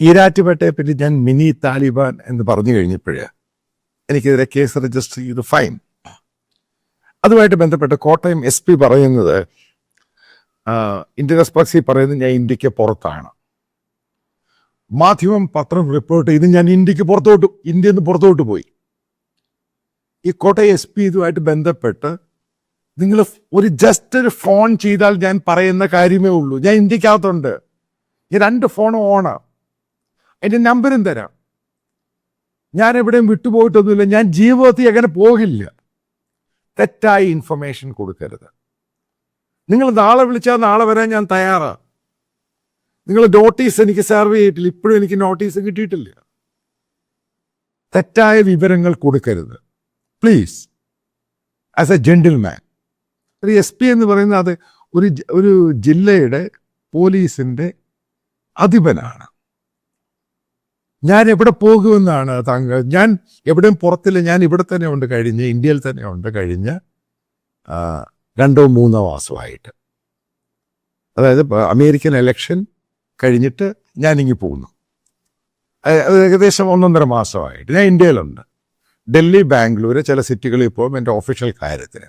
ഈരാറ്റുപേട്ടയെ പറ്റി ഞാൻ മിനി താലിബാൻ എന്ന് പറഞ്ഞു കഴിഞ്ഞപ്പോഴേ എനിക്കെതിരെ കേസ് രജിസ്റ്റർ ചെയ്ത് ഫൈൻ. അതുമായിട്ട് ബന്ധപ്പെട്ട് കോട്ടയം എസ് പി പറയുന്നത് ഇന്ത്യൻ എക്സ്പ്രസി പറയുന്നത് ഞാൻ ഇന്ത്യയ്ക്ക് പുറത്താണ്. മാധ്യമം പത്രം റിപ്പോർട്ട് ചെയ്ത് ഞാൻ ഇന്ത്യയ്ക്ക് പുറത്തോട്ട് ഇന്ത്യയിൽ നിന്ന് പുറത്തോട്ട് പോയി. ഈ കോട്ടയം എസ് പി ഇതുമായിട്ട് ബന്ധപ്പെട്ട് നിങ്ങൾ ഒരു ജസ്റ്റ് ഒരു ഫോൺ ചെയ്താൽ ഞാൻ പറയുന്ന കാര്യമേ ഉള്ളൂ. ഞാൻ ഇന്ത്യക്കകത്തുണ്ട്. ഈ രണ്ട് ഫോണും ഓണ് എന്റെ നമ്പരും തരാം. ഞാൻ എവിടെയും വിട്ടുപോയിട്ടൊന്നുമില്ല. ഞാൻ ജീവിതത്തിൽ അങ്ങനെ പോകില്ല. തെറ്റായ ഇൻഫർമേഷൻ കൊടുക്കരുത്. നിങ്ങൾ നാളെ വിളിച്ചാൽ നാളെ വരാൻ ഞാൻ തയ്യാറാണ് നിങ്ങൾ നോട്ടീസ് എനിക്ക് സെർവ് ചെയ്തിട്ടില്ല. ഇപ്പോഴും എനിക്ക് നോട്ടീസ് കിട്ടിയിട്ടില്ല. തെറ്റായ വിവരങ്ങൾ കൊടുക്കരുത്. പ്ലീസ് ആസ് എ ജെന്റിൽമാൻ ഒരു എസ് പി എന്ന് പറയുന്നത് അത് ഒരു ഒരു ജില്ലയുടെ പോലീസിന്റെ അധിപനാണ്. ഞാൻ എവിടെ പോകുമെന്നാണ് താങ്കൾ ഞാൻ എവിടെയും പുറത്തില്ല ഞാൻ ഇവിടെ തന്നെ ഉണ്ട് കഴിഞ്ഞ് ഇന്ത്യയിൽ തന്നെ ഉണ്ട് കഴിഞ്ഞ് രണ്ടോ മൂന്നോ മാസമായിട്ട്. അതായത് അമേരിക്കൻ എലക്ഷൻ കഴിഞ്ഞിട്ട് ഞാനിങ്ങി പോകുന്നു. അത് ഏകദേശം ഒന്നൊന്നര മാസമായിട്ട്. ഞാൻ ഇന്ത്യയിലുണ്ട്. ഡൽഹി ബാംഗ്ലൂർ ചില സിറ്റികളിൽ പോകും എന്റെ ഒഫീഷ്യൽ കാര്യത്തിന്.